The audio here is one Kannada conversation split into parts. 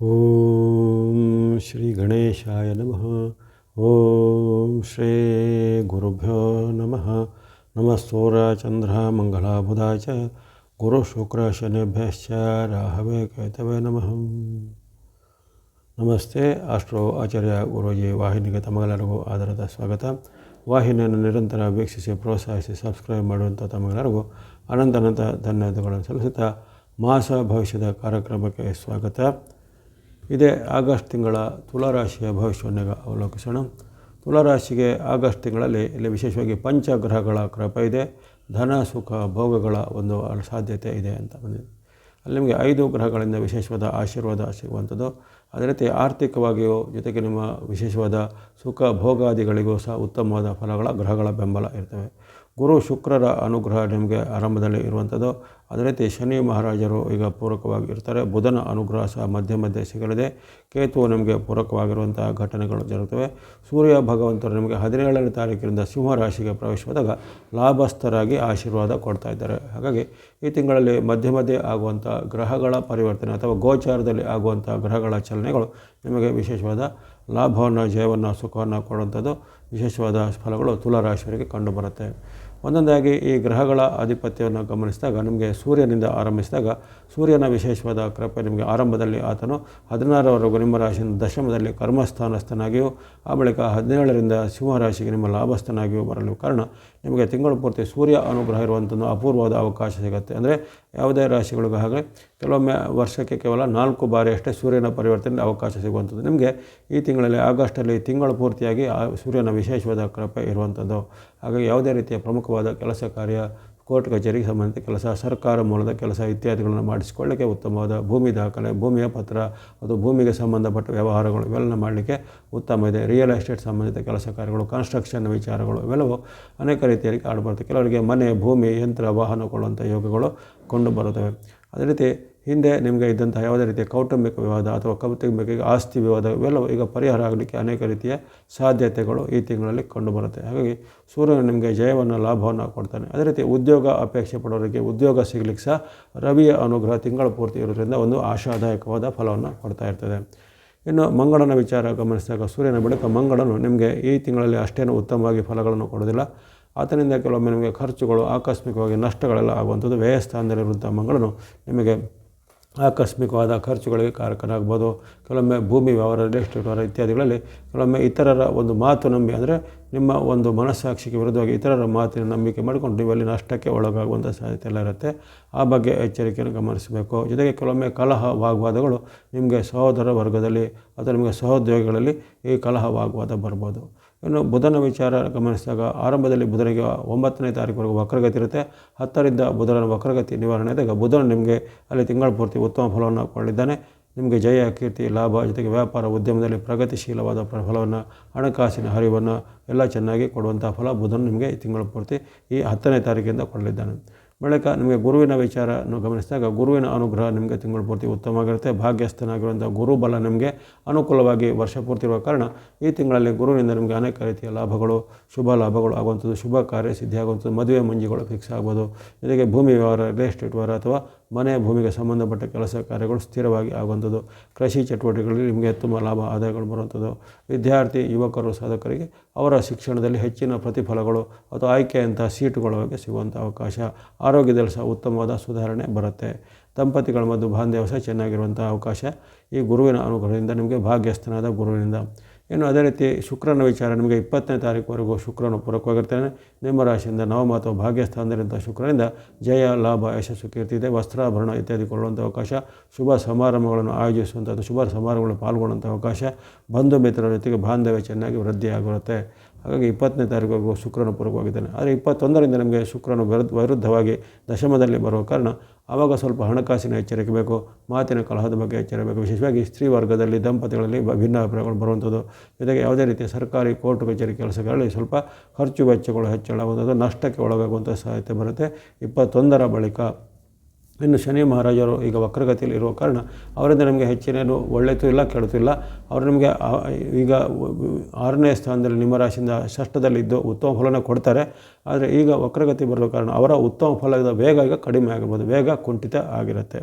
ಓಂ ಶ್ರೀ ಗಣೇಶಾಯ ನಮಃ ಓಂ ಶ್ರೀ ಗುರುಭ್ಯೋ ನಮಃ ನಮಃ ಸೂರ್ಯ ಚಂದ್ರ ಮಂಗಳ ಬುಧ ಚ ಗುರು ಶುಕ್ರ ಶನಿಭ್ಯಶ್ಚ ರಾಹವೇ ಕೇತವೇ ನಮಃ ನಮಸ್ತೆ ಆಸ್ಟ್ರೋ ಆಚಾರ್ಯ ಗುರೂಜಿ ವಾಹಿನಿಗೆ ತಮಗೆಲ್ಲರಿಗೂ ಆಧಾರದ ಸ್ವಾಗತ ವಾಹಿನಿಯನ್ನು ನಿರಂತರ ವೀಕ್ಷಿಸಿ ಪ್ರೋತ್ಸಾಹಿಸಿ ಸಬ್ಸ್ಕ್ರೈಬ್ ಮಾಡುವಂಥ ತಮಗೆಲ್ಲರಿಗೂ ಅನಂತ ಅನಂತ ಧನ್ಯವಾದಗಳನ್ನು ಸಲ್ಲಿಸುತ್ತಾ ಮಾಸ ಭವಿಷ್ಯದ ಕಾರ್ಯಕ್ರಮಕ್ಕೆ ಸ್ವಾಗತ ಇದೇ ಆಗಸ್ಟ್ ತಿಂಗಳ ತುಲಾರಾಶಿಯ ಭವಿಷ್ಯವನ್ನು ಅವಲೋಕಿಸೋಣ. ತುಲಾರಾಶಿಗೆ ಆಗಸ್ಟ್ ತಿಂಗಳಲ್ಲಿ ಇಲ್ಲಿ ವಿಶೇಷವಾಗಿ ಪಂಚಗ್ರಹಗಳ ಕೃಪೆ ಇದೆ. ಧನ, ಸುಖ, ಭೋಗಗಳ ಒಂದು ಸಾಧ್ಯತೆ ಇದೆ ಅಂತ ಬಂದಿದೆ. ಅಲ್ಲಿ ನಿಮಗೆ ಐದು ಗ್ರಹಗಳಿಂದ ವಿಶೇಷವಾದ ಆಶೀರ್ವಾದ ಸಿಗುವಂಥದ್ದು. ಅದೇ ರೀತಿ ಆರ್ಥಿಕವಾಗಿಯೂ ಜೊತೆಗೆ ನಿಮ್ಮ ವಿಶೇಷವಾದ ಸುಖ, ಭೋಗಾದಿಗಳಿಗೂ ಸಹ ಉತ್ತಮವಾದ ಫಲಗಳ, ಗ್ರಹಗಳ ಬೆಂಬಲ ಇರ್ತವೆ. ಗುರು ಶುಕ್ರರ ಅನುಗ್ರಹ ನಿಮಗೆ ಆರಂಭದಲ್ಲಿ ಇರುವಂಥದ್ದು. ಅದೇ ರೀತಿ ಶನಿ ಮಹಾರಾಜರು ಈಗ ಪೂರಕವಾಗಿ ಇರ್ತಾರೆ ಬುಧನ ಅನುಗ್ರಹ ಸಹ ಮಧ್ಯ ಮಧ್ಯೆ ಸಿಗಲಿದೆ. ಕೇತು ನಿಮಗೆ ಪೂರಕವಾಗಿರುವಂತಹ ಘಟನೆಗಳು ಜರುಗುತ್ತವೆ. ಸೂರ್ಯ ಭಗವಂತರು ನಿಮಗೆ ಹದಿನೇಳನೇ ತಾರೀಕಿನಿಂದ ಸಿಂಹ ರಾಶಿಗೆ ಪ್ರವೇಶವಾದಾಗ ಲಾಭಸ್ಥರಾಗಿ ಆಶೀರ್ವಾದ ಕೊಡ್ತಾ ಇದ್ದಾರೆ. ಹಾಗಾಗಿ ಈ ತಿಂಗಳಲ್ಲಿ ಮಧ್ಯ ಮಧ್ಯೆ ಆಗುವಂಥ ಗ್ರಹಗಳ ಪರಿವರ್ತನೆ ಅಥವಾ ಗೋಚಾರದಲ್ಲಿ ಆಗುವಂಥ ಗ್ರಹಗಳ ಚಲನೆಗಳು ನಿಮಗೆ ವಿಶೇಷವಾದ ಲಾಭವನ್ನು, ಜಯವನ್ನು, ಸುಖವನ್ನು ಕೊಡುವಂಥದ್ದು. ವಿಶೇಷವಾದ ಫಲಗಳು ತುಲಾರಾಶಿಯವರಿಗೆ ಕಂಡುಬರುತ್ತೆ. ಒಂದೊಂದಾಗಿ ಈ ಗ್ರಹಗಳ ಆಧಿಪತ್ಯವನ್ನು ಗಮನಿಸಿದಾಗ, ನಿಮಗೆ ಸೂರ್ಯನಿಂದ ಆರಂಭಿಸಿದಾಗ, ಸೂರ್ಯನ ವಿಶೇಷವಾದ ಕೃಪೆ ನಿಮಗೆ ಆರಂಭದಲ್ಲಿ ಆತನು ಹದಿನಾರವರೆಗೂ ನಿಮ್ಮ ರಾಶಿಯಿಂದ ದಶಮದಲ್ಲಿ ಕರ್ಮಸ್ಥಾನಸ್ಥನಾಗಿಯೂ, ಆ ಬಳಿಕ ಹದಿನೇಳರಿಂದ ಸಿಂಹರಾಶಿಗೆ ನಿಮ್ಮ ಲಾಭಸ್ಥನಾಗಿಯೂ ಬರಲು ಕಾರಣ ನಿಮಗೆ ತಿಂಗಳು ಪೂರ್ತಿ ಸೂರ್ಯ ಅನುಗ್ರಹ ಇರುವಂಥದ್ದು ಅಪೂರ್ವವಾದ ಅವಕಾಶ ಸಿಗುತ್ತೆ. ಅಂದರೆ ಯಾವುದೇ ರಾಶಿಗಳಿಗೂ ಹಾಗೆ ಕೆಲವೊಮ್ಮೆ ವರ್ಷಕ್ಕೆ ಕೇವಲ ನಾಲ್ಕು ಬಾರಿ ಅಷ್ಟೇ ಸೂರ್ಯನ ಪರಿವರ್ತನೆ ಅವಕಾಶ ಸಿಗುವಂಥದ್ದು. ನಿಮಗೆ ಈ ತಿಂಗಳಲ್ಲಿ ಆಗಸ್ಟಲ್ಲಿ ತಿಂಗಳು ಪೂರ್ತಿಯಾಗಿ ಆ ಸೂರ್ಯನ ವಿಶೇಷವಾದ ಕೃಪೆ ಇರುವಂಥದ್ದು. ಹಾಗಾಗಿ ಯಾವುದೇ ರೀತಿಯ ಪ್ರಮುಖವಾದ ಕೆಲಸ ಕಾರ್ಯ ಕೋರ್ಟ್ ಕಚೇರಿಗೆ ಸಂಬಂಧಿತ ಕೆಲಸ, ಸರ್ಕಾರ ಮೂಲದ ಕೆಲಸ ಇತ್ಯಾದಿಗಳನ್ನು ಮಾಡಿಸಿಕೊಳ್ಳಿಕ್ಕೆ ಉತ್ತಮವಾದ ಭೂಮಿ ದಾಖಲೆ, ಭೂಮಿಯ ಪತ್ರ, ಅದು ಭೂಮಿಗೆ ಸಂಬಂಧಪಟ್ಟ ವ್ಯವಹಾರಗಳು ಇವೆಲ್ಲ ಮಾಡಲಿಕ್ಕೆ ಉತ್ತಮ ಇದೆ. ರಿಯಲ್ ಎಸ್ಟೇಟ್ ಸಂಬಂಧಿತ ಕೆಲಸ ಕಾರ್ಯಗಳು ಕನ್ಸ್ಟ್ರಕ್ಷನ್ ವಿಚಾರಗಳು ಇವೆಲ್ಲವೂ ಅನೇಕ ರೀತಿಯಲ್ಲಿ ಕಾಡುಬರುತ್ತೆ ಕೆಲವರಿಗೆ ಮನೆ, ಭೂಮಿ, ಯಂತ್ರ ವಾಹನ ಕೊಳ್ಳುವಂಥ ಯೋಗಗಳು ಕಂಡುಬರುತ್ತವೆ ಅದೇ ರೀತಿ ಹಿಂದೆ ನಿಮಗೆ ಇದ್ದಂಥ ಯಾವುದೇ ರೀತಿಯ ಕೌಟುಂಬಿಕ ವಿವಾದ ಅಥವಾ ಕೌಟುಂಬಿಕ ಆಸ್ತಿ ವಿವಾದ ಇವೆಲ್ಲವೂ ಈಗ ಪರಿಹಾರ ಆಗಲಿಕ್ಕೆ ಅನೇಕ ರೀತಿಯ ಸಾಧ್ಯತೆಗಳು ಈ ತಿಂಗಳಲ್ಲಿ ಕಂಡುಬರುತ್ತೆ ಹಾಗಾಗಿ ಸೂರ್ಯನು ನಿಮಗೆ ಜಯವನ್ನು, ಲಾಭವನ್ನು ಕೊಡ್ತಾನೆ. ಅದೇ ರೀತಿ ಉದ್ಯೋಗ ಅಪೇಕ್ಷೆ ಪಡೋರಿಗೆ ಉದ್ಯೋಗ ಸಿಗಲಿಕ್ಕೆ ಸಹ ರವಿಯ ಅನುಗ್ರಹ ತಿಂಗಳ ಪೂರ್ತಿ ಇರೋದ್ರಿಂದ ಒಂದು ಆಶಾದಾಯಕವಾದ ಫಲವನ್ನು ಕೊಡ್ತಾ ಇರ್ತದೆ. ಇನ್ನು ಮಂಗಳನ ವಿಚಾರ ಗಮನಿಸಿದಾಗ ಸೂರ್ಯನ ಬಳಿಕ ಮಂಗಳನು ನಿಮಗೆ ಈ ತಿಂಗಳಲ್ಲಿ ಅಷ್ಟೇನು ಉತ್ತಮವಾಗಿ ಫಲಗಳನ್ನು ಕೊಡೋದಿಲ್ಲ ಆತನಿಂದ ಕೆಲವೊಮ್ಮೆ ನಿಮಗೆ ಖರ್ಚುಗಳು, ಆಕಸ್ಮಿಕವಾಗಿ ನಷ್ಟಗಳೆಲ್ಲ ಆಗುವಂಥದ್ದು ವ್ಯಯಸ್ಥಾನದಲ್ಲಿರುವಂಥ ಮಂಗಳನು ನಿಮಗೆ ಆಕಸ್ಮಿಕವಾದ ಖರ್ಚುಗಳಿಗೆ ಕಾರಕನಾಗ್ಬೋದು. ಕೆಲವೊಮ್ಮೆ ಭೂಮಿ ವ್ಯವಹಾರ ರಿಯಲ್ ವ್ಯವಹಾರ ಇತ್ಯಾದಿಗಳಲ್ಲಿ ಕೆಲವೊಮ್ಮೆ ಇತರರ ಒಂದು ಮಾತು ನಂಬಿ, ಅಂದರೆ ನಿಮ್ಮ ಒಂದು ಮನಸ್ಸಾಕ್ಷಿಗೆ ವಿರುದ್ಧವಾಗಿ ಇತರರ ಮಾತಿನ ನಂಬಿಕೆ ಮಾಡಿಕೊಂಡು ನೀವಲ್ಲಿ ನಷ್ಟಕ್ಕೆ ಒಳಗಾಗುವಂಥ ಸಾಧ್ಯತೆ ಎಲ್ಲ ಇರುತ್ತೆ. ಆ ಬಗ್ಗೆ ಎಚ್ಚರಿಕೆಯನ್ನು ಗಮನಿಸಬೇಕು. ಜೊತೆಗೆ ಕೆಲವೊಮ್ಮೆ ಕಲಹ ವಾಗ್ವಾದಗಳು ನಿಮಗೆ ಸಹೋದರ ವರ್ಗದಲ್ಲಿ ಅಥವಾ ನಿಮಗೆ ಸಹೋದ್ಯೋಗಿಗಳಲ್ಲಿ ಈ ಕಲಹ ವಾಗ್ವಾದ ಬರ್ಬೋದು. ಇನ್ನು ಬುಧನ ವಿಚಾರ ಗಮನಿಸಿದಾಗ ಆರಂಭದಲ್ಲಿ ಬುಧನಿಗೆ ಒಂಬತ್ತನೇ ತಾರೀಕುವರೆಗೂ ವಕ್ರಗತಿ ಇರುತ್ತೆ. ಹತ್ತರಿಂದ ಬುಧನ ವಕ್ರಗತಿ ನಿವಾರಣೆ ಆದಾಗ ಬುಧನ ನಿಮಗೆ ಅಲ್ಲಿ ತಿಂಗಳ ಪೂರ್ತಿ ಉತ್ತಮ ಫಲವನ್ನು ಕೊಳ್ಳಿದ್ದಾನೆ ನಿಮಗೆ ಜಯ, ಕೀರ್ತಿ, ಲಾಭ, ಜೊತೆಗೆ ವ್ಯಾಪಾರ, ಉದ್ಯಮದಲ್ಲಿ ಪ್ರಗತಿಶೀಲವಾದ ಫಲವನ್ನು, ಹಣಕಾಸಿನ ಹರಿವನ್ನು ಎಲ್ಲ ಚೆನ್ನಾಗಿ ಕೊಡುವಂಥ ಫಲ ಬುಧನು ನಿಮಗೆ ತಿಂಗಳ ಪೂರ್ತಿ ಈ ಹತ್ತನೇ ತಾರೀಕಿಂದ ಕೊಡಲಿದ್ದಾನೆ. ಬಳಿಕ ನಿಮಗೆ ಗುರುವಿನ ವಿಚಾರವನ್ನು ಗಮನಿಸಿದಾಗ ಗುರುವಿನ ಅನುಗ್ರಹ ನಿಮಗೆ ತಿಂಗಳು ಪೂರ್ತಿ ಉತ್ತಮವಾಗಿರುತ್ತೆ, ಭಾಗ್ಯಸ್ಥನಾಗಿರುವಂಥ ಗುರುಬಲ ನಿಮಗೆ ಅನುಕೂಲವಾಗಿ ವರ್ಷ ಪೂರ್ತಿ ಇರುವ ಕಾರಣ ಈ ತಿಂಗಳಲ್ಲಿ ಗುರುವಿನಿಂದ ನಿಮಗೆ ಅನೇಕ ರೀತಿಯ ಲಾಭಗಳು, ಶುಭ ಲಾಭಗಳು ಆಗುವಂಥದ್ದು, ಶುಭ ಕಾರ್ಯ ಸಿದ್ಧಿಯಾಗುವಂಥದ್ದು, ಮದುವೆ ಮಂಜಿಗಳು ಫಿಕ್ಸ್ ಆಗ್ಬೋದು. ಜೊತೆಗೆ ಭೂಮಿ ವ್ಯವಹಾರ ರಿಯಲ್ ಎಸ್ಟೇಟ್ ವ್ಯವಹಾರ ಅಥವಾ ಮನೆ ಭೂಮಿಗೆ ಸಂಬಂಧಪಟ್ಟ ಕೆಲಸ ಕಾರ್ಯಗಳು ಸ್ಥಿರವಾಗಿ ಆಗುವಂಥದ್ದು. ಕೃಷಿ ಚಟುವಟಿಕೆಗಳಲ್ಲಿ ನಿಮಗೆ ಉತ್ತಮ ಲಾಭ, ಆದಾಯಗಳು ಬರುವಂಥದ್ದು. ವಿದ್ಯಾರ್ಥಿ, ಯುವಕರು, ಸಾಧಕರಿಗೆ ಅವರ ಶಿಕ್ಷಣದಲ್ಲಿ ಹೆಚ್ಚಿನ ಪ್ರತಿಫಲಗಳು ಅಥವಾ ಆಯ್ಕೆಯಂತಹ ಸೀಟುಗಳ ಬಗ್ಗೆ ಸಿಗುವಂಥ ಅವಕಾಶ. ಆರೋಗ್ಯದಲ್ಲಿ ಸಹ ಉತ್ತಮವಾದ ಸುಧಾರಣೆ ಬರುತ್ತೆ. ದಂಪತಿಗಳ ಮತ್ತು ಬಾಂಧವ್ಯ ಸಹ ಚೆನ್ನಾಗಿರುವಂಥ ಅವಕಾಶ. ಈ ಗುರುವಿನ ಅನುಗ್ರಹದಿಂದ ನಿಮಗೆ ಭಾಗ್ಯಸ್ಥನಾದ ಗುರುವಿನಿಂದ. ಇನ್ನು ಅದೇ ರೀತಿ ಶುಕ್ರನ ವಿಚಾರ ನಿಮಗೆ ಇಪ್ಪತ್ತನೇ ತಾರೀಕುವರೆಗೂ ಶುಕ್ರನು ಪೂರಕವಾಗಿರ್ತಾನೆ. ನಿಮ್ಮ ರಾಶಿಯಿಂದ ನವಮ ಅಥವಾ ಭಾಗ್ಯಸ್ಥಾನದಲ್ಲಿದ್ದ ಶುಕ್ರನಿಂದ ಜಯ, ಲಾಭ, ಯಶಸ್ಸು, ಕೀರ್ತಿ ಇದೆ. ವಸ್ತ್ರಾಭರಣ ಇತ್ಯಾದಿ ಕೊಳ್ಳುವಂಥ ಅವಕಾಶ, ಶುಭ ಸಮಾರಂಭಗಳನ್ನು ಆಯೋಜಿಸುವಂಥದ್ದು, ಶುಭ ಸಮಾರಂಭಗಳನ್ನು ಪಾಲ್ಗೊಳ್ಳುವಂಥ ಅವಕಾಶ, ಬಂಧು ಮಿತ್ರರ ಜೊತೆಗೆ ಬಾಂಧವ್ಯ ಚೆನ್ನಾಗಿ ವೃದ್ಧಿಯಾಗಿರುತ್ತೆ ಹಾಗಾಗಿ ಇಪ್ಪತ್ತನೇ ತಾರೀಕುವರೆಗೂ ಶುಕ್ರನು ಪೂರಕವಾಗಿದ್ದಾನೆ. ಆದರೆ ಇಪ್ಪತ್ತೊಂದರಿಂದ ನಮಗೆ ಶುಕ್ರನು ವಿರುದ್ಧ ವಿರುದ್ಧವಾಗಿ ದಶಮದಲ್ಲಿ ಬರುವ ಕಾರಣ ಆವಾಗ ಸ್ವಲ್ಪ ಹಣಕಾಸಿನ ಎಚ್ಚರಿಕೆ ಬೇಕು, ಮಾತಿನ ಕಲಹದ ಬಗ್ಗೆ ಎಚ್ಚರಿಕೆ ವಿಶೇಷವಾಗಿ ಸ್ತ್ರೀ ವರ್ಗದಲ್ಲಿ ದಂಪತಿಗಳಲ್ಲಿ ಭಿನ್ನ ಅಭಿಪ್ರಾಯಗಳು ಬರುವಂಥದ್ದು. ಜೊತೆಗೆ ಯಾವುದೇ ರೀತಿಯ ಸರ್ಕಾರಿ ಕೋರ್ಟ್ ಕಚೇರಿ ಕೆಲಸಗಳಲ್ಲಿ ಸ್ವಲ್ಪ ಖರ್ಚು ವೆಚ್ಚಗಳು ಹೆಚ್ಚಳವಾಗುವಂಥದ್ದು, ನಷ್ಟಕ್ಕೆ ಒಳಗಾಗುವಂಥ ಸಾಧ್ಯತೆ ಬರುತ್ತೆ. ಇಪ್ಪತ್ತೊಂದರ ಬಳಿಕ ಇನ್ನು ಶನಿ ಮಹಾರಾಜರು ಈಗ ವಕ್ರಗತಿಯಲ್ಲಿ ಇರುವ ಕಾರಣ ಅವರಿಂದ ನಮಗೆ ಹೆಚ್ಚಿನೇನು ಒಳ್ಳೆಯದು ಇಲ್ಲ ಕೆಡುತ್ತಿಲ್ಲ ಇಲ್ಲ. ಅವರು ನಿಮಗೆ ಈಗ ಆರನೇ ಸ್ಥಾನದಲ್ಲಿ ನಿಮ್ಮ ರಾಶಿಯಿಂದ ಷಷ್ಠದಲ್ಲಿದ್ದು ಉತ್ತಮ ಫಲನ ಕೊಡ್ತಾರೆ. ಆದರೆ ಈಗ ವಕ್ರಗತಿ ಬರುವ ಕಾರಣ ಅವರ ಉತ್ತಮ ಫಲದ ವೇಗ ಈಗ ಕಡಿಮೆ ಆಗಿರ್ಬೋದು. ವೇಗ ಕುಂಠಿತ ಆಗಿರುತ್ತೆ.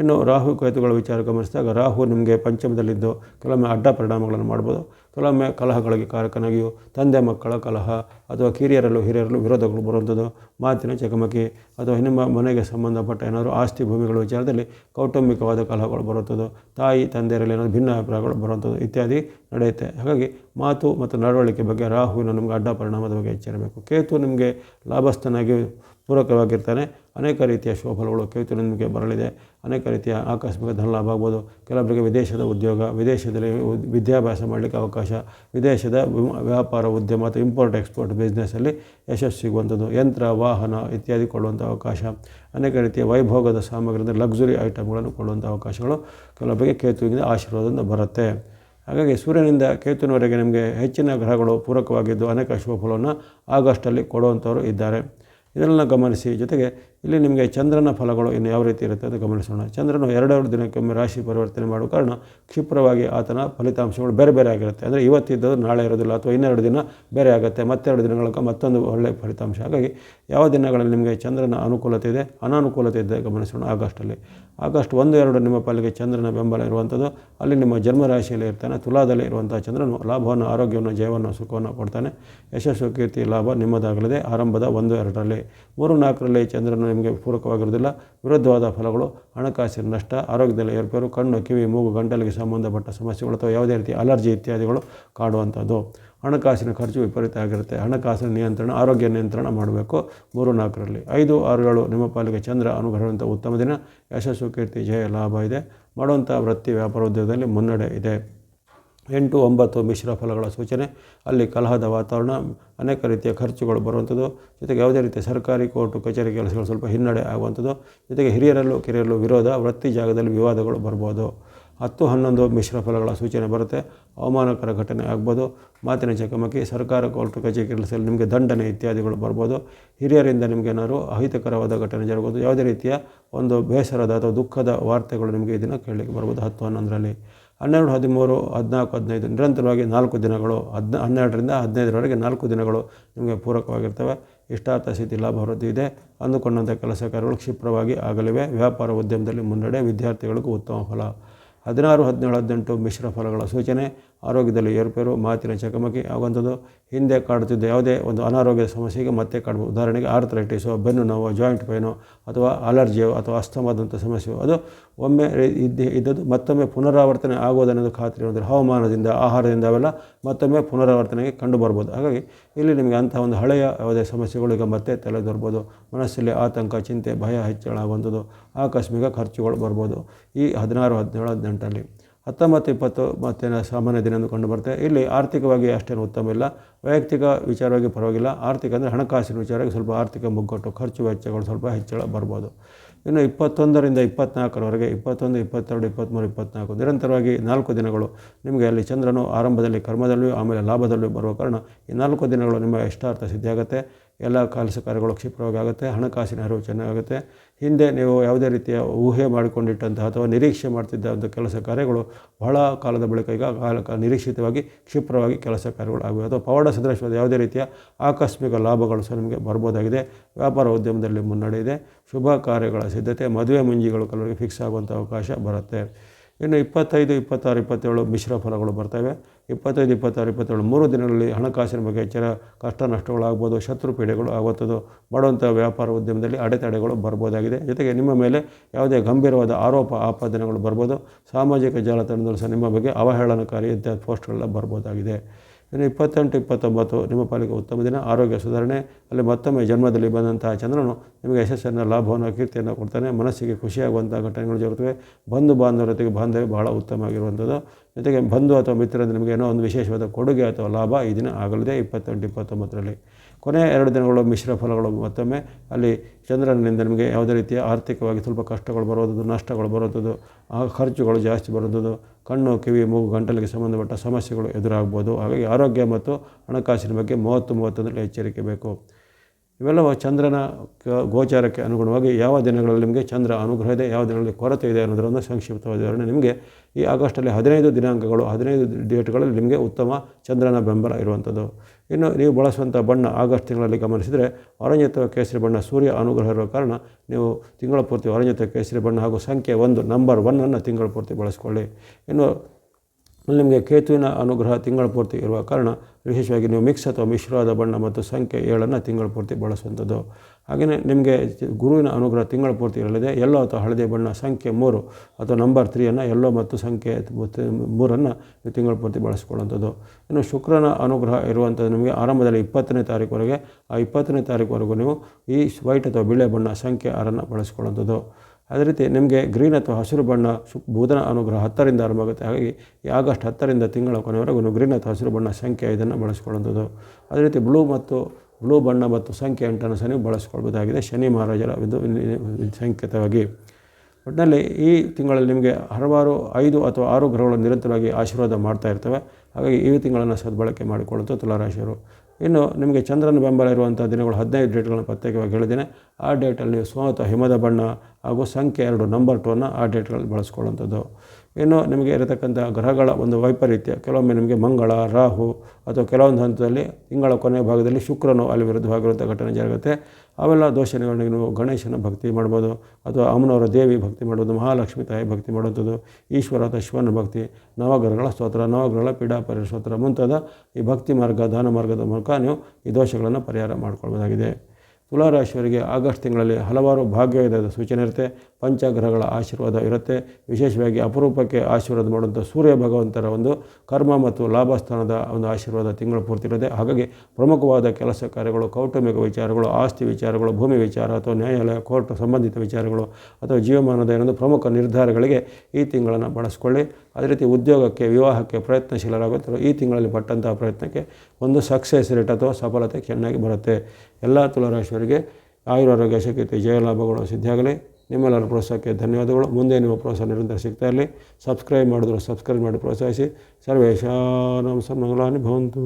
ಇನ್ನು ರಾಹು ಕೇತುಗಳ ವಿಚಾರ ಗಮನಿಸಿದಾಗ ರಾಹು ನಿಮಗೆ ಪಂಚಮದಲ್ಲಿದ್ದು ಕೆಲವೊಮ್ಮೆ ಅಡ್ಡ ಪರಿಣಾಮಗಳನ್ನು ಮಾಡ್ಬೋದು. ಕೆಲವೊಮ್ಮೆ ಕಲಹಗಳಿಗೆ ಕಾರಕನಾಗಿಯೂ ತಂದೆ ಮಕ್ಕಳ ಕಲಹ ಅಥವಾ ಕಿರಿಯರಲ್ಲೂ ಹಿರಿಯರಲ್ಲೂ ವಿರೋಧಗಳು ಬರುವಂಥದ್ದು. ಮಾತಿನ ಚಕಮಕಿ ಅಥವಾ ನಿಮ್ಮ ಮನೆಗೆ ಸಂಬಂಧಪಟ್ಟ ಏನಾದರೂ ಆಸ್ತಿ ಭೂಮಿಗಳ ವಿಚಾರದಲ್ಲಿ ಕೌಟುಂಬಿಕವಾದ ಕಲಹಗಳು ಬರುವಂಥದ್ದು. ತಾಯಿ, ತಂದೆಯರಲ್ಲಿ ಏನಾದರೂ ಭಿನ್ನ ಅಭಿಪ್ರಾಯಗಳು ಬರುವಂಥದ್ದು ಇತ್ಯಾದಿ ನಡೆಯುತ್ತೆ. ಹಾಗಾಗಿ ಮಾತು ಮತ್ತು ನಡವಳಿಕೆ ಬಗ್ಗೆ ರಾಹುವಿನ ನಮಗೆ ಅಡ್ಡ ಪರಿಣಾಮದ ಬಗ್ಗೆ ಎಚ್ಚರಬೇಕು ಕೇತು ನಿಮಗೆ ಲಾಭಸ್ಥನಾಗಿ ಪೂರಕವಾಗಿರ್ತಾನೆ. ಅನೇಕ ರೀತಿಯ ಶುಭಫಲಗಳು ಕೇತು ನಿಮಗೆ ಬರಲಿದೆ. ಅನೇಕ ರೀತಿಯ ಆಕಸ್ಮಿಕ ಧನಲಾಭ ಆಗ್ಬೋದು. ಕೆಲವರಿಗೆ ವಿದೇಶದ ಉದ್ಯೋಗ, ವಿದೇಶದಲ್ಲಿ ವಿದ್ಯಾಭ್ಯಾಸ ಮಾಡಲಿಕ್ಕೆ ಅವಕಾಶ, ವಿದೇಶದ ವ್ಯಾಪಾರ, ಉದ್ಯಮ ಅಥವಾ ಇಂಪೋರ್ಟ್ ಎಕ್ಸ್ಪೋರ್ಟ್ ಬಿಸ್ನೆಸ್ಸಲ್ಲಿ ಯಶಸ್ಸು ಸಿಗುವಂಥದ್ದು ಯಂತ್ರ, ವಾಹನ ಇತ್ಯಾದಿ ಕೊಳ್ಳುವಂಥ ಅವಕಾಶ. ಅನೇಕ ರೀತಿಯ ವೈಭೋಗದ ಸಾಮಗ್ರಿಯಿಂದ ಲಕ್ಸುರಿ ಐಟಮ್ಗಳನ್ನು ಕೊಳ್ಳುವಂಥ ಅವಕಾಶಗಳು ಕೆಲವರಿಗೆ ಕೇತುವಿನಿಂದ ಆಶೀರ್ವಾದದಿಂದ ಬರುತ್ತೆ. ಹಾಗಾಗಿ ಸೂರ್ಯನಿಂದ ಕೇತುವಿನವರೆಗೆ ನಿಮಗೆ ಹೆಚ್ಚಿನ ಗ್ರಹಗಳು ಪೂರಕವಾಗಿದ್ದು ಅನೇಕ ಶುಭ ಫಲವನ್ನು ಆಗಸ್ಟಲ್ಲಿ ಕೊಡುವಂಥವರು ಇದ್ದಾರೆ. ಇದನ್ನೆಲ್ಲ ಗಮನಿಸಿ. ಜೊತೆಗೆ ಇಲ್ಲಿ ನಿಮಗೆ ಚಂದ್ರನ ಫಲಗಳು ಇನ್ನು ಯಾವ ರೀತಿ ಇರುತ್ತೆ ಅಂತ ಗಮನಿಸೋಣ. ಚಂದ್ರನು ಎರಡೆರಡು ದಿನಕ್ಕೊಮ್ಮೆ ರಾಶಿ ಪರಿವರ್ತನೆ ಮಾಡುವ ಕಾರಣ ಕ್ಷಿಪ್ರವಾಗಿ ಆತನ ಫಲಿತಾಂಶಗಳು ಬೇರೆ ಬೇರೆ ಆಗಿರುತ್ತೆ. ಅಂದರೆ ಇವತ್ತಿದ್ದದ್ದು ನಾಳೆ ಇರೋದಿಲ್ಲ ಅಥವಾ ಇನ್ನೆರಡು ದಿನ ಬೇರೆ ಆಗುತ್ತೆ. ಮತ್ತೆರಡು ದಿನಗಳ ಮತ್ತೊಂದು ಒಳ್ಳೆಯ ಫಲಿತಾಂಶ. ಹಾಗಾಗಿ ಯಾವ ದಿನಗಳಲ್ಲಿ ನಿಮಗೆ ಚಂದ್ರನ ಅನುಕೂಲತೆ ಇದೆ? ಅನಾನುಕೂಲತೆ ಇದೆ ಗಮನಿಸೋಣ ಆಗಸ್ಟಲ್ಲಿ. ಆಗಸ್ಟ್ ಒಂದು, ಎರಡು ನಿಮ್ಮ ಪಾಲಿಗೆ ಚಂದ್ರನ ಬೆಂಬಲ ಇರುವಂಥದ್ದು. ಅಲ್ಲಿ ನಿಮ್ಮ ಜನ್ಮರಾಶಿಯಲ್ಲಿ ಇರ್ತಾನೆ. ತುಲಾದಲ್ಲಿ ಇರುವಂಥ ಚಂದ್ರನು ಲಾಭವನ್ನು, ಆರೋಗ್ಯವನ್ನು, ಜಯವನ್ನು, ಸುಖವನ್ನು ಕೊಡ್ತಾನೆ. ಯಶಸ್ಸು, ಕೀರ್ತಿ, ಲಾಭ ನಿಮ್ಮದಾಗಲಿದೆ. ಆರಂಭದ ಒಂದು, ಎರಡರಲ್ಲಿ. ಮೂರು, ನಾಲ್ಕರಲ್ಲಿ ಚಂದ್ರನು ನಿಮಗೆ ಪೂರಕವಾಗಿರುವುದಿಲ್ಲ. ವಿರುದ್ಧವಾದ ಫಲಗಳು, ಹಣಕಾಸಿನ ನಷ್ಟ, ಆರೋಗ್ಯದಲ್ಲಿ ಏರ್ಪೇರು, ಕಣ್ಣು, ಕಿವಿ, ಮೂಗು, ಗಂಟಲಿಗೆ ಸಂಬಂಧಪಟ್ಟ ಸಮಸ್ಯೆಗಳು ಅಥವಾ ಯಾವುದೇ ರೀತಿ ಅಲರ್ಜಿ ಇತ್ಯಾದಿಗಳು ಕಾಡುವಂಥದ್ದು. ಹಣಕಾಸಿನ ಖರ್ಚು ವಿಪರೀತ ಆಗಿರುತ್ತೆ. ಹಣಕಾಸಿನ ನಿಯಂತ್ರಣ, ಆರೋಗ್ಯ ನಿಯಂತ್ರಣ ಮಾಡಬೇಕು. ಮೂರು ನಾಲ್ಕರಲ್ಲಿ ಐದು ಆರು ಏಳು ನಿಮ್ಮ ಪಾಲಿಗೆ ಚಂದ್ರ ಅನುಗ್ರಹವಂಥ ಉತ್ತಮ ದಿನ. ಯಶಸ್ಸು, ಕೀರ್ತಿ, ಜಯ, ಲಾಭ ಇದೆ. ಮಾಡುವಂಥ ವೃತ್ತಿ ವ್ಯಾಪಾರೋದ್ಯಮದಲ್ಲಿ ಮುನ್ನಡೆ ಇದೆ. ಎಂಟು ಒಂಬತ್ತು ಮಿಶ್ರ ಫಲಗಳ ಸೂಚನೆ. ಅಲ್ಲಿ ಕಲಹದ ವಾತಾವರಣ, ಅನೇಕ ರೀತಿಯ ಖರ್ಚುಗಳು ಬರುವಂಥದ್ದು. ಜೊತೆಗೆ ಯಾವುದೇ ರೀತಿಯ ಸರ್ಕಾರಿ ಕೋರ್ಟು, ಕಚೇರಿ ಕೆಲಸಗಳು ಸ್ವಲ್ಪ ಹಿನ್ನಡೆ ಆಗುವಂಥದ್ದು. ಜೊತೆಗೆ ಹಿರಿಯರಲ್ಲೂ ಕಿರಿಯರಲ್ಲೂ ವಿರೋಧ, ವೃತ್ತಿ ಜಾಗದಲ್ಲಿ ವಿವಾದಗಳು ಬರ್ಬೋದು. ಹತ್ತು ಹನ್ನೊಂದು ಮಿಶ್ರ ಫಲಗಳ ಸೂಚನೆ ಬರುತ್ತೆ. ಅವಮಾನಕರ ಘಟನೆ ಆಗ್ಬೋದು. ಮಾತಿನ ಚಕಮಕಿ, ಸರ್ಕಾರ ಕೋರ್ಟು, ಕಚೇರಿ ಕೆಲಸದಲ್ಲಿ ನಿಮಗೆ ದಂಡನೆ ಇತ್ಯಾದಿಗಳು ಬರ್ಬೋದು. ಹಿರಿಯರಿಂದ ನಿಮಗೆ ಏನಾದರೂ ಅಹಿತಕರವಾದ ಘಟನೆ ಜರುಗೋದು ಯಾವುದೇ ರೀತಿಯ ಒಂದು ಬೇಸರದ ಅಥವಾ ದುಃಖದ ವಾರ್ತೆಗಳು ನಿಮಗೆ ಇದನ್ನು ದಿನ ಕೇಳಲಿಕ್ಕೆ ಬರ್ಬೋದು ಹತ್ತು ಹನ್ನೊಂದರಲ್ಲಿ. ಹನ್ನೆರಡು, ಹದಿಮೂರು, ಹದಿನಾಲ್ಕು, ಹದಿನೈದು, ನಿರಂತರವಾಗಿ ನಾಲ್ಕು ದಿನಗಳು, ಹದಿನ, ಹನ್ನೆರಡರಿಂದ ಹದಿನೈದರವರೆಗೆ ನಾಲ್ಕು ದಿನಗಳು ನಿಮಗೆ ಪೂರಕವಾಗಿರ್ತವೆ. ಇಷ್ಟಾರ್ಥ ಸ್ಥಿತಿ ಲಾಭ ವೃದ್ಧಿ ಇದೆ. ಅಂದುಕೊಂಡಂಥ ಕೆಲಸ ಕಾರ್ಯಗಳು ಕ್ಷಿಪ್ರವಾಗಿ ಆಗಲಿವೆ. ವ್ಯಾಪಾರ ಉದ್ಯಮದಲ್ಲಿ ಮುನ್ನಡೆ, ವಿದ್ಯಾರ್ಥಿಗಳಿಗೂ ಉತ್ತಮ ಫಲ. ಹದಿನಾರು, ಹದಿನೇಳು, ಹದಿನೆಂಟು ಮಿಶ್ರ ಫಲಗಳ ಸೂಚನೆ. ಆರೋಗ್ಯದಲ್ಲಿ ಏರುಪೇರು ಮಾತಿನ ಚಕಮಕಿ ಆಗುವಂಥದ್ದು ಹಿಂದೆ ಕಾಡುತ್ತಿದ್ದ ಯಾವುದೇ ಒಂದು ಅನಾರೋಗ್ಯದ ಸಮಸ್ಯೆಗೆ ಮತ್ತೆ ಕಾಡ್ಬೋದು ಉದಾಹರಣೆಗೆ ಆರ್ಥರೈಟಿಸು, ಬೆನ್ನು ನೋವು, ಜಾಯಿಂಟ್ ಪೈನು ಅಥವಾ ಅಲರ್ಜಿಯೋ ಅಥವಾ ಅಸ್ತಮಾದಂಥ ಸಮಸ್ಯೆಯೋ, ಅದು ಒಮ್ಮೆ ಇದ್ದೇ ಇದ್ದದ್ದು ಮತ್ತೊಮ್ಮೆ ಪುನರಾವರ್ತನೆ ಆಗೋದನ್ನೋದು ಖಾತ್ರಿ ಅಂದರೆ ಹವಾಮಾನದಿಂದ, ಆಹಾರದಿಂದ ಅವೆಲ್ಲ ಮತ್ತೊಮ್ಮೆ ಪುನರಾವರ್ತನೆಗೆ ಕಂಡು ಬರ್ಬೋದು ಹಾಗಾಗಿ ಇಲ್ಲಿ ನಿಮಗೆ ಅಂತಹ ಒಂದು ಹಳೆಯ ಯಾವುದೇ ಸಮಸ್ಯೆಗಳು ಈಗ ಮತ್ತೆ ತಲೆದೋರ್ಬೋದು, ಮನಸ್ಸಲ್ಲಿ ಆತಂಕ, ಚಿಂತೆ, ಭಯ ಹೆಚ್ಚಳ ಆಗುವಂಥದ್ದು ಆಕಸ್ಮಿಕ ಖರ್ಚುಗಳು ಬರ್ಬೋದು ಈ ಹದಿನಾರು, ಹದಿನೇಳು, ಹದಿನೆಂಟರಲ್ಲಿ. ಹತ್ತೊಂಬತ್ತು, ಇಪ್ಪತ್ತು ಮತ್ತು ಸಾಮಾನ್ಯ ದಿನ ಎಂದು ಕಂಡು ಇಲ್ಲಿ ಆರ್ಥಿಕವಾಗಿ ಅಷ್ಟೇನು ಉತ್ತಮ ಇಲ್ಲ. ವೈಯಕ್ತಿಕ ವಿಚಾರವಾಗಿ ಪರವಾಗಿಲ್ಲ. ಆರ್ಥಿಕ ಅಂದರೆ ಹಣಕಾಸಿನ ವಿಚಾರವಾಗಿ ಸ್ವಲ್ಪ ಆರ್ಥಿಕ ಮುಗ್ಗಟ್ಟು, ಖರ್ಚು ವೆಚ್ಚಗಳು ಸ್ವಲ್ಪ ಹೆಚ್ಚಳ ಬರ್ಬೋದು. ಇನ್ನು ಇಪ್ಪತ್ತೊಂದರಿಂದ ಇಪ್ಪತ್ನಾಲ್ಕರವರೆಗೆ, ಇಪ್ಪತ್ತೊಂದು, ಇಪ್ಪತ್ತೆರಡು ಇಪ್ಪತ್ತ್ಮೂರು ಇಪ್ಪತ್ತ್ನಾಲ್ಕು ನಿರಂತರವಾಗಿ ನಾಲ್ಕು ದಿನಗಳು ನಿಮಗೆ ಅಲ್ಲಿ ಚಂದ್ರನು ಆರಂಭದಲ್ಲಿ, ಕರ್ಮದಲ್ಲಿಯೂ ಆಮೇಲೆ ಲಾಭದಲ್ಲಿಯೂ ಬರುವ ಕಾರಣ ಈ ನಾಲ್ಕು ದಿನಗಳು ನಿಮ್ಮ ಇಷ್ಟಾರ್ಥ ಸಿದ್ಧಿಯಾಗುತ್ತೆ. ಎಲ್ಲ ಕೆಲಸ ಕಾರ್ಯಗಳು ಕ್ಷಿಪ್ರವಾಗಿ ಆಗುತ್ತೆ ಹಣಕಾಸಿನ ಅರಿವು ಚೆನ್ನಾಗುತ್ತೆ. ಹಿಂದೆ ನೀವು ಯಾವುದೇ ರೀತಿಯ ಊಹೆ ಮಾಡಿಕೊಂಡಿಟ್ಟಂತಹ ಅಥವಾ ನಿರೀಕ್ಷೆ ಮಾಡ್ತಿದ್ದ ಒಂದು ಕೆಲಸ ಕಾರ್ಯಗಳು ಬಹಳ ಕಾಲದ ಬಳಿಕ ಈಗ ಕಾಲ ನಿರೀಕ್ಷಿತವಾಗಿ ಕ್ಷಿಪ್ರವಾಗಿ ಕೆಲಸ ಕಾರ್ಯಗಳು ಆಗಬೇಕು ಅಥವಾ ಪವಾಡ ಸದೃಶವಾದ ಯಾವುದೇ ರೀತಿಯ ಆಕಸ್ಮಿಕ ಲಾಭಗಳು ಸಹ ನಿಮಗೆ ಬರ್ಬೋದಾಗಿದೆ. ವ್ಯಾಪಾರ ಉದ್ಯಮದಲ್ಲಿ ಮುನ್ನಡೆ ಇದೆ. ಶುಭ ಕಾರ್ಯಗಳ ಸಿದ್ಧತೆ, ಮದುವೆ ಮುಂಜಿಗಳು ಕೆಲವರಿಗೆ ಫಿಕ್ಸ್ ಆಗುವಂಥ ಅವಕಾಶ ಬರುತ್ತೆ. ಇನ್ನು ಇಪ್ಪತ್ತೈದು, ಇಪ್ಪತ್ತಾರು, ಇಪ್ಪತ್ತೇಳು ಮಿಶ್ರ ಫಲಗಳು ಬರ್ತವೆ. ಇಪ್ಪತ್ತೈದು, ಇಪ್ಪತ್ತಾರು, ಇಪ್ಪತ್ತೇಳು ಮೂರು ದಿನಗಳಲ್ಲಿ ಹಣಕಾಸಿನ ಬಗ್ಗೆ ಹೆಚ್ಚಿನ ಕಷ್ಟ ನಷ್ಟಗಳು ಆಗ್ಬೋದು ಶತ್ರು ಪೀಡೆಗಳು ಆಗುತ್ತದೆ. ಮಾಡುವಂಥ ವ್ಯಾಪಾರ ಉದ್ಯಮದಲ್ಲಿ ಅಡೆತಡೆಗಳು ಬರ್ಬೋದಾಗಿದೆ. ಜೊತೆಗೆ ನಿಮ್ಮ ಮೇಲೆ ಯಾವುದೇ ಗಂಭೀರವಾದ ಆರೋಪ, ಆಪಾದನೆಗಳು ಬರ್ಬೋದು. ಸಾಮಾಜಿಕ ಜಾಲತಾಣದಲ್ಲಿ ಸಹ ನಿಮ್ಮ ಬಗ್ಗೆ ಅವಹೇಳನಕಾರಿ ಇತ್ಯಾದಿ ಪೋಸ್ಟ್ಗಳೆಲ್ಲ ಬರ್ಬೋದಾಗಿದೆ. ಇನ್ನು ಇಪ್ಪತ್ತೆಂಟು, ಇಪ್ಪತ್ತೊಂಬತ್ತು ನಿಮ್ಮ ಪಾಲಿಗೆ ಉತ್ತಮ ದಿನ, ಆರೋಗ್ಯ ಸುಧಾರಣೆ, ಅಲ್ಲಿ ಮತ್ತೊಮ್ಮೆ ಜನ್ಮದಲ್ಲಿ ಬಂದಂತಹ ಚಂದ್ರನು ನಿಮಗೆ ಯಶಸ್ಸನ್ನು, ಲಾಭವನ್ನು, ಕೀರ್ತಿಯನ್ನು ಕೊಡ್ತಾನೆ. ಮನಸ್ಸಿಗೆ ಖುಷಿಯಾಗುವಂಥ ಘಟನೆಗಳು ಜರುಗುತ್ತವೆ. ಬಂಧು ಬಾಂಧವರ ಜೊತೆಗೆ ಬಾಂಧವ್ಯ ಬಹಳ ಉತ್ತಮವಾಗಿರುವಂಥದ್ದು ಜೊತೆಗೆ ಬಂಧು ಅಥವಾ ಮಿತ್ರರಿಂದ ನಿಮಗೆ ಏನೋ ಒಂದು ವಿಶೇಷವಾದ ಕೊಡುಗೆ ಅಥವಾ ಲಾಭ ಈ ದಿನ ಆಗಲಿದೆ, ಇಪ್ಪತ್ತೆಂಟು, ಇಪ್ಪತ್ತೊಂಬತ್ತರಲ್ಲಿ. ಕೊನೆಯ ಎರಡು ದಿನಗಳು ಮಿಶ್ರ ಫಲಗಳು ಮತ್ತೊಮ್ಮೆ ಅಲ್ಲಿ ಚಂದ್ರನಿಂದ ನಿಮಗೆ ಯಾವುದೇ ರೀತಿಯ ಆರ್ಥಿಕವಾಗಿ ಸ್ವಲ್ಪ ಕಷ್ಟಗಳು ಬರೋದು ನಷ್ಟಗಳು ಬರೋದು ಆ ಖರ್ಚುಗಳು ಜಾಸ್ತಿ ಬರೋದು ಕಣ್ಣು, ಕಿವಿ, ಮೂಗು, ಗಂಟಲಿಗೆ ಸಂಬಂಧಪಟ್ಟ ಸಮಸ್ಯೆಗಳು ಎದುರಾಗ್ಬೋದು. ಹಾಗಾಗಿ ಆರೋಗ್ಯ ಮತ್ತು ಹಣಕಾಸಿನ ಬಗ್ಗೆ ಮೂವತ್ತು ಮೂವತ್ತೊಂದರಲ್ಲಿ ಎಚ್ಚರಿಕೆ ಬೇಕು. ಇವೆಲ್ಲವೂ ಚಂದ್ರನ ಗೋಚಾರಕ್ಕೆ ಅನುಗುಣವಾಗಿ ಯಾವ ದಿನಗಳಲ್ಲಿ ನಿಮಗೆ ಚಂದ್ರ ಅನುಗ್ರಹ ಇದೆ, ಯಾವ ದಿನಗಳಲ್ಲಿ ಕೊರತೆ ಇದೆ ಅನ್ನೋದರ ಒಂದು ಸಂಕ್ಷಿಪ್ತವಾದ ವಿವರಣೆ ನಿಮಗೆ ಈ ಆಗಸ್ಟಲ್ಲಿ ಹದಿನೈದು ದಿನಾಂಕಗಳು, ಹದಿನೈದು ಡೇಟ್ಗಳಲ್ಲಿ ನಿಮಗೆ ಉತ್ತಮ ಚಂದ್ರನ ಬೆಂಬಲ ಇರುವಂಥದ್ದು. ಇನ್ನು ನೀವು ಬಳಸುವಂಥ ಬಣ್ಣ ಆಗಸ್ಟ್ ತಿಂಗಳಲ್ಲಿ ಗಮನಿಸಿದರೆ ಆರೆಂಜ್ ಅಥವಾ ಕೇಸರಿ ಬಣ್ಣ ಸೂರ್ಯ ಅನುಗ್ರಹ ಇರೋ ಕಾರಣ ನೀವು ತಿಂಗಳ ಪೂರ್ತಿ ಆರೆಂಜ್ ಅಥವಾ ಕೇಸರಿ ಬಣ್ಣ ಹಾಗೂ ಸಂಖ್ಯೆ ಒಂದು, ನಂಬರ್ ಒನ್ನನ್ನು ತಿಂಗಳ ಪೂರ್ತಿ ಬಳಸ್ಕೊಳ್ಳಿ. ಇನ್ನು ನಿಮಗೆ ಕೇತುವಿನ ಅನುಗ್ರಹ ತಿಂಗಳ ಪೂರ್ತಿ ಇರುವ ಕಾರಣ ವಿಶೇಷವಾಗಿ ನೀವು ಮಿಕ್ಸ್ ಅಥವಾ ಮಿಶ್ರವಾದ ಬಣ್ಣ ಮತ್ತು ಸಂಖ್ಯೆ ಏಳನ್ನು ತಿಂಗಳ ಪೂರ್ತಿ ಬಳಸುವಂಥದ್ದು. ಹಾಗೆಯೇ ನಿಮಗೆ ಗುರುವಿನ ಅನುಗ್ರಹ ತಿಂಗಳ ಪೂರ್ತಿ ಇರಲಿದೆ. ಎಲ್ಲೋ ಅಥವಾ ಹಳದಿ ಬಣ್ಣ ಸಂಖ್ಯೆ ಮೂರು ಅಥವಾ ನಂಬರ್ ತ್ರೀಯನ್ನು ಎಲ್ಲೋ ಮತ್ತು ಸಂಖ್ಯೆ ಮೂರನ್ನು ನೀವು ತಿಂಗಳ ಪೂರ್ತಿ ಬಳಸ್ಕೊಳ್ಳುವಂಥದ್ದು. ಇನ್ನು ಶುಕ್ರನ ಅನುಗ್ರಹ ಇರುವಂಥದ್ದು ನಿಮಗೆ ಆರಂಭದಲ್ಲಿ ಇಪ್ಪತ್ತನೇ ತಾರೀಕುವರೆಗೆ. ಆ ಇಪ್ಪತ್ತನೇ ತಾರೀಕುವರೆಗೂ ನೀವು ಈ ವೈಟ್ ಅಥವಾ ಬಿಳೆ ಬಣ್ಣ ಸಂಖ್ಯೆ ಆರನ್ನು ಬಳಸ್ಕೊಳ್ಳುವಂಥದ್ದು. ಅದೇ ರೀತಿ ನಿಮಗೆ ಗ್ರೀನ್ ಅಥವಾ ಹಸಿರು ಬಣ್ಣ ಶು ಬುಧನ ಅನುಗ್ರಹ ಹತ್ತರಿಂದ ಆರಂಭ ಆಗುತ್ತೆ. ಹಾಗಾಗಿ ಈ ಆಗಸ್ಟ್ ಹತ್ತರಿಂದ ತಿಂಗಳ ಕೊನೆವರೆಗೂ ನೀವು ಗ್ರೀನ್ ಅಥವಾ ಹಸಿರು ಬಣ್ಣ ಸಂಖ್ಯೆ ಇದನ್ನು ಬಳಸ್ಕೊಳ್ಳೋದು ಅದೇ ರೀತಿ ಬ್ಲೂ ಮತ್ತು ಬ್ಲೂ ಬಣ್ಣ ಮತ್ತು ಸಂಖ್ಯೆ ಎಂಟನ್ನು ಸಹ ನೀವು ಬಳಸ್ಕೊಳ್ಬೋದಾಗಿದೆ. ಶನಿ ಮಹಾರಾಜರ ಇದು ಸಂಕೇತವಾಗಿ. ಒಟ್ಟಿನಲ್ಲಿ ಈ ತಿಂಗಳಲ್ಲಿ ನಿಮಗೆ ಹಲವಾರು ಐದು ಅಥವಾ ಆರು ಗ್ರಹಗಳು ನಿರಂತರವಾಗಿ ಆಶೀರ್ವಾದ ಮಾಡ್ತಾ ಇರ್ತವೆ. ಹಾಗಾಗಿ ಈ ತಿಂಗಳನ್ನು ಸದ್ಬಳಕೆ ಮಾಡಿಕೊಳ್ಳುತ್ತೆ ತುಲಾರಾಶಿಯವರು ಇನ್ನು ನಿಮಗೆ ಚಂದ್ರನ ಬೆಂಬಲ ಇರುವಂಥ ದಿನಗಳು ಹದಿನೈದು ಡೇಟ್ಗಳನ್ನು ಪ್ರತ್ಯೇಕವಾಗಿ ಹೇಳಿದ್ದೇನೆ. ಆ ಡೇಟಲ್ಲಿ ನೀವು ಸ್ವತಃ ಹಿಮದ ಬಣ್ಣ ಹಾಗೂ ಸಂಖ್ಯೆ ಎರಡು, ನಂಬರ್ ಟೂನ ಆ ಡೇಟ್ಗಳಲ್ಲಿ ಬಳಸ್ಕೊಳ್ಳುವಂಥದ್ದು. ಇನ್ನು ನಿಮಗೆ ಇರತಕ್ಕಂಥ ಗ್ರಹಗಳ ಒಂದು ವೈಪರೀತ್ಯ, ಕೆಲವೊಮ್ಮೆ ನಿಮಗೆ ಮಂಗಳ, ರಾಹು ಅಥವಾ ಕೆಲವೊಂದು ಹಂತದಲ್ಲಿ ತಿಂಗಳ ಕೊನೆಯ ಭಾಗದಲ್ಲಿ ಶುಕ್ರನು ಅಲ್ಲಿ ವಿರುದ್ಧವಾಗಿರುವಂಥ ಘಟನೆ ಜರುಗುತ್ತೆ. ಅವೆಲ್ಲ ದೋಷಗಳಿಗೆ ನೀವು ಗಣೇಶನ ಭಕ್ತಿ ಮಾಡ್ಬೋದು, ಅಥವಾ ಅಮ್ಮನವರ ದೇವಿ ಭಕ್ತಿ ಮಾಡ್ಬೋದು ಮಹಾಲಕ್ಷ್ಮಿ ತಾಯಿ ಭಕ್ತಿ ಮಾಡುವಂಥದ್ದು ಈಶ್ವರ ಅಥವಾ ಶಿವನ ಭಕ್ತಿ, ನವಗ್ರಹಗಳ ಸ್ತೋತ್ರ, ನವಗ್ರಹಗಳ ಪೀಡಾಪರಿ ಸ್ತೋತ್ರ ಮುಂತಾದ ಈ ಭಕ್ತಿ ಮಾರ್ಗ, ದಾನ ಮಾರ್ಗದ ಮೂಲಕ ನೀವು ಈ ದೋಷಗಳನ್ನು ಪರಿಹಾರ ಮಾಡ್ಕೊಳ್ಬೋದಾಗಿದೆ. ತುಲಾರಾಶಿಯವರಿಗೆ ಆಗಸ್ಟ್ ತಿಂಗಳಲ್ಲಿ ಹಲವಾರು ಭಾಗ್ಯದ ಸೂಚನೆ ಇರುತ್ತೆ. ಪಂಚಗ್ರಹಗಳ ಆಶೀರ್ವಾದ ಇರುತ್ತೆ. ವಿಶೇಷವಾಗಿ ಅಪರೂಪಕ್ಕೆ ಆಶೀರ್ವಾದ ಮಾಡುವಂಥ ಸೂರ್ಯ ಭಗವಂತರ ಒಂದು ಕರ್ಮ ಮತ್ತು ಲಾಭಸ್ಥಾನದ ಒಂದು ಆಶೀರ್ವಾದ ತಿಂಗಳು ಪೂರ್ತಿ ಇರುತ್ತೆ. ಹಾಗಾಗಿ ಪ್ರಮುಖವಾದ ಕೆಲಸ ಕಾರ್ಯಗಳು, ಕೌಟುಂಬಿಕ ವಿಚಾರಗಳು, ಆಸ್ತಿ ವಿಚಾರಗಳು, ಭೂಮಿ ವಿಚಾರ ಅಥವಾ ನ್ಯಾಯಾಲಯ, ಕೋರ್ಟ್ ಸಂಬಂಧಿತ ವಿಚಾರಗಳು ಅಥವಾ ಜೀವಮಾನದ ಏನೊಂದು ಪ್ರಮುಖ ನಿರ್ಧಾರಗಳಿಗೆ ಈ ತಿಂಗಳನ್ನು ಬಳಸ್ಕೊಳ್ಳಿ. ಅದೇ ರೀತಿ ಉದ್ಯೋಗಕ್ಕೆ, ವಿವಾಹಕ್ಕೆ ಪ್ರಯತ್ನಶೀಲರಾಗುತ್ತಿರೋ ಈ ತಿಂಗಳಲ್ಲಿ ಪಟ್ಟಂತಹ ಪ್ರಯತ್ನಕ್ಕೆ ಒಂದು ಸಕ್ಸಸ್ ರೇಟ್ ಅಥವಾ ಸಫಲತೆ ಚೆನ್ನಾಗಿ ಬರುತ್ತೆ. ಎಲ್ಲ ತುಲಾರಾಶಿಯವರಿಗೆ ಆಯುರಾರೋಗ್ಯ, ಶಕ್ತಿ, ಜಯಲಾಭಗಳು ಸಿದ್ಧಿಯಾಗಲಿ. ನಿಮ್ಮೆಲ್ಲರ ಪ್ರೋತ್ಸಾಹಕ್ಕೆ ಧನ್ಯವಾದಗಳು. ಮುಂದೆ ನಿಮ್ಮ ಪ್ರೋತ್ಸಾಹ ನಿರಂತರ ಸಿಗ್ತಾ ಇರಲಿ. ಸಬ್ಸ್ಕ್ರೈಬ್ ಮಾಡಿದ್ರು ಸಬ್ಸ್ಕ್ರೈಬ್ ಮಾಡಿ ಪ್ರೋತ್ಸಾಹಿಸಿ. ಸರ್ವೇಶಾನಂ ಸನ್ಮಂಗಲಾನಿ ಭವಂತು.